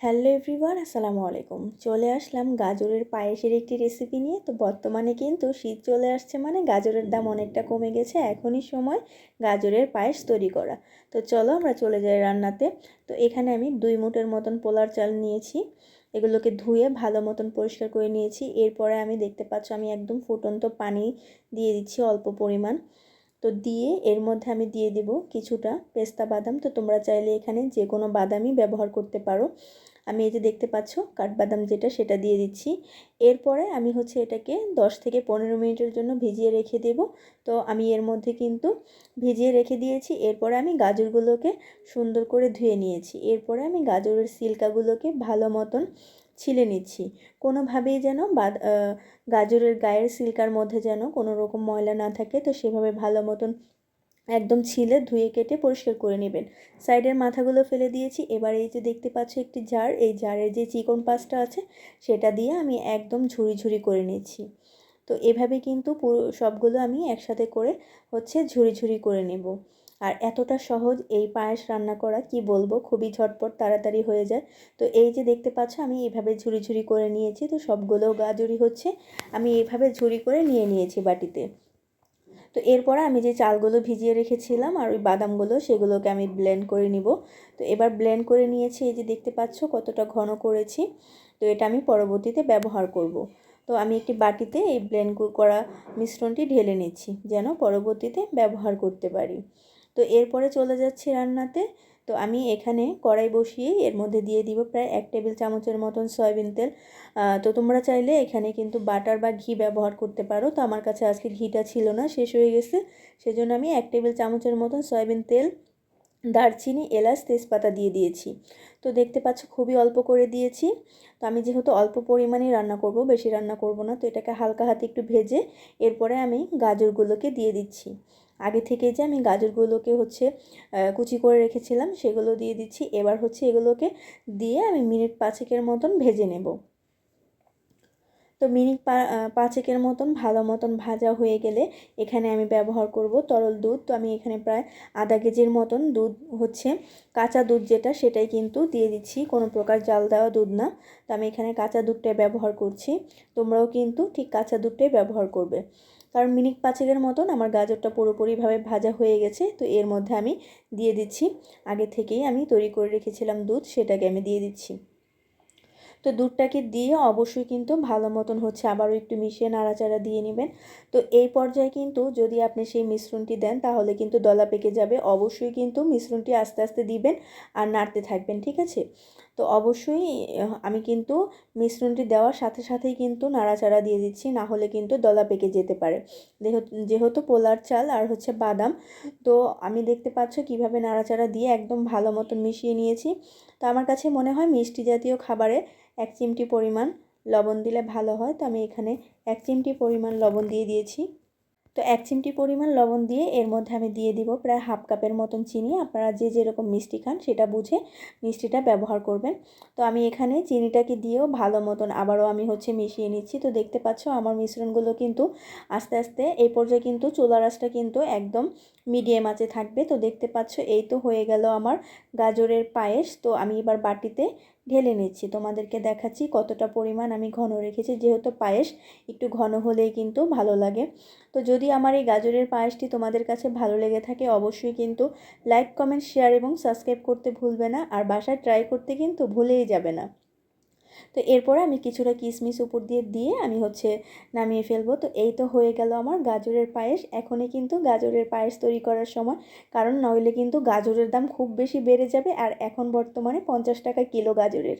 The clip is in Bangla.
হ্যালো এভরিওয়ান আসসালামু আলাইকুম। চলে আসলাম গাজরের পায়েসের একটি রেসিপি নিয়ে। তো বর্তমানে কিন্তু শীত চলে আসছে মানে গাজরের দাম অনেকটা কমে গেছে। এখনই সময় গাজরের পায়েস তৈরি করা। তো চলো আমরা চলে যাই রান্নাতে। তো এখানে আমি দুই মুটের মতন পোলার চাল নিয়েছি। এগুলোকে ধুয়ে ভালো মতন পরিষ্কার করে নিয়েছি। এরপরে আমি দেখতে পাচ্ছ আমি একদম ফুটন্ত পানি দিয়ে দিচ্ছি অল্প পরিমাণ। তো দিয়ে এর মধ্যে আমি দিয়ে দেব কিছুটা পেস্তা বাদাম। তো তোমরা চাইলে এখানে যে কোনো বাদামই ব্যবহার করতে পারো। আমি এই যে দেখতে পাচ্ছ কাঠবাদাম যেটা, সেটা দিয়ে দিচ্ছি। এরপরে আমি হচ্ছে এটাকে 10 থেকে পনেরো মিনিটের জন্য ভিজিয়ে রেখে দেব। তো আমি এর মধ্যে কিন্তু ভিজিয়ে রেখে দিয়েছি। এরপরে আমি গাজরগুলোকে সুন্দর করে ধুয়ে নিয়েছি। এরপরে আমি গাজরের সিল্কাগুলোকে ভালো মতন ছিলে নিচ্ছি। কোনোভাবেই যেন বাদ গাজরের গায়ের সিল্কার মধ্যে যেন কোনো রকম ময়লা না থাকে। তো সেভাবে ভালো মতন একদম ছিলে ধুয়ে কেটে পরিষ্কার করে নেবেন। সাইডের মাথাগুলো ফেলে দিয়েছি। এবার এই যে দেখতে পাচ্ছ একটি জার, এই জারের যে চিকন পাশটা আছে, সেটা দিয়ে আমি একদম ঝুড়ি ঝুড়ি করে নিচ্ছি। তো এভাবে কিন্তু পুরো সবগুলো আমি একসাথে করে হচ্ছে ঝুড়ি ঝুড়ি করে নেব। আর এতটা সহজ এই পায়েস রান্না করা, কি বলব, খুবই ঝটপট, তাড়াতাড়ি হয়ে যায়। তো এই যে দেখতে পাচ্ছ, আমি এভাবে ঝুড়ি ঝুড়ি করে নিয়েছি। তো সবগুলো গাজরি হচ্ছে, আমি এইভাবে ঝুড়ি করে নিয়ে নিয়েছি বাটিতে। তো এরপরে আমি যে চালগুলো ভিজিয়ে রেখেছিলাম আর ওই বাদামগুলো, সেগুলোকে আমি ব্লেন্ড করে নিব। তো এবার ব্লেন্ড করে নিয়েছি, এই যে দেখতে পাচ্ছ কতটা ঘন করেছি। তো এটা আমি পরবর্তীতে ব্যবহার করব। তো আমি একটি বাটিতে এই ব্লেন্ড করা মিশ্রণটি ঢেলে নিচ্ছি, যেন পরবর্তীতে ব্যবহার করতে পারি। তো এরপরে চলে যাচ্ছি রান্নাতে। তো আমি এখানে কড়াই বসিয়ে এর মধ্যে দিয়ে দিব প্রায় এক টেবিল চামচের মতন সয়াবিন তেল। তো তোমরা চাইলে এখানে কিন্তু বাটার বা ঘি ব্যবহার করতে পারো। তো আমার কাছে আজকে ঘিটা ছিল না, শেষ হয়ে গেছে। সেজন্য আমি এক টেবিল চামচের মতন সয়াবিন তেল, দারচিনি, এলাচ, তেজপাতা দিয়ে দিয়েছি। তো দেখতে পাচ্ছ খুবই অল্প করে দিয়েছি। তো আমি যেহেতু অল্প পরিমাণেই রান্না করব, বেশি রান্না করব না, তো এটাকে হালকা হাতে একটু ভেজে এরপরে আমি গাজরগুলোকে দিয়ে দিচ্ছি। আগে থেকে যে আমি গাজরগুলোকে হচ্ছে কুচি করে রেখেছিলাম, সেগুলো দিয়ে দিচ্ছি। এবার হচ্ছে এগুলোকে দিয়ে আমি মিনিট পাঁচেকের মতন ভেজে নেব। তো মিনিট পাঁচেকের মতন ভালো মতন ভাজা হয়ে গেলে এখানে আমি ব্যবহার করব তরল দুধ। তো আমি এখানে প্রায় আধা কেজির মতন দুধ হচ্ছে, কাঁচা দুধ যেটা, সেটাই কিন্তু দিয়ে দিচ্ছি। কোনো প্রকার জাল দেওয়া দুধ না। তো আমি এখানে কাঁচা দুধটাই ব্যবহার করছি। তোমরাও কিন্তু ঠিক কাঁচা দুধটাই ব্যবহার করবে। কারণ মিনিট পাঁচেকের মতন আমার গাজরটা পুরোপুরিভাবে ভাজা হয়ে গেছে, তো এর মধ্যে আমি দিয়ে দিচ্ছি। আগে থেকেই আমি তৈরি করে রেখেছিলাম দুধ, সেটাকে আমি দিয়ে দিচ্ছি। তো দুধটাকে দিয়ে অবশ্যই কিন্তু ভালো মতন হচ্ছে আবারও একটু মিশিয়ে নাড়াচাড়া দিয়ে নেবেন। তো এই পর্যায়ে কিন্তু যদি আপনি সেই মিশ্রণটি দেন তাহলে কিন্তু দলা পেকে যাবে। অবশ্যই কিন্তু মিশ্রণটি আস্তে আস্তে দিবেন আর নাড়তে থাকবেন, ঠিক আছে? তো অবশ্যই আমি কিন্তু মিশ্রণটি দেওয়ার সাথে সাথেই কিন্তু নাড়াচাড়া দিয়ে দিচ্ছি, না হলে কিন্তু দলা পেকে যেতে পারে। যেহেতু পোলার চাল আর হচ্ছে বাদাম, তো আমি দেখতে পাচ্ছ কীভাবে নাড়াচাড়া দিয়ে একদম ভালো মতন মিশিয়ে নিয়েছি। তো আমার কাছে মনে হয় মিষ্টি জাতীয় খাবারে এক চিমটি পরিমাণ লবণ দিলে ভালো হয়। তো আমি এখানে এক চিমটি পরিমাণ লবণ দিয়ে দিয়েছি। তো এক চিমটি পরিমাণ লবণ দিয়ে এর মধ্যে আমি দিয়ে দিব প্রায় হাফ কাপের মতন চিনি। আপনারা যে যেরকম মিষ্টি খান সেটা বুঝে মিষ্টিটা ব্যবহার করবেন। তো আমি এখানে চিনিটাকে দিয়েও ভালো মতন আবারও আমি হচ্ছে মিশিয়ে নিচ্ছি। তো দেখতে পাচ্ছ আমার মিশ্রণগুলো কিন্তু আস্তে আস্তে এই পর্যায়ে কিন্তু চুলা রাসটা কিন্তু একদম মিডিয়াম আঁচে থাকবে। তো দেখতে পাচ্ছ এই তো হয়ে গেল আমার গাজরের পায়েস। তো আমি এবার বাটিতে ঢেলে নিচ্ছি। তোমাদেরকে দেখাচ্ছি কতটা পরিমাণ আমি ঘন রেখেছি। যেহেতু পায়েস, একটু ঘন হলেই কিন্তু ভালো লাগে। তো যদি আমার এই গাজরের পায়েসটি তোমাদের কাছে ভালো লেগে থাকে, অবশ্যই কিন্তু লাইক কমেন্ট শেয়ার এবং সাবস্ক্রাইব করতে ভুলবে না। আর বাসায় ট্রাই করতে কিন্তু ভুলেই যাবে না। তো এরপরে আমি কিছুটা কিশমিশ উপর দিয়ে দিয়ে আমি হচ্ছে নামিয়ে ফেলব। তো এই তো হয়ে গেল আমার গাজরের পায়েস। এখনই কিন্তু গাজরের পায়েস তৈরি করার সময়। কারণ নইলে কিন্তু গাজরের দাম খুব বেশি বেড়ে যাবে। আর এখন বর্তমানে পঞ্চাশ টাকা কিলো গাজরের।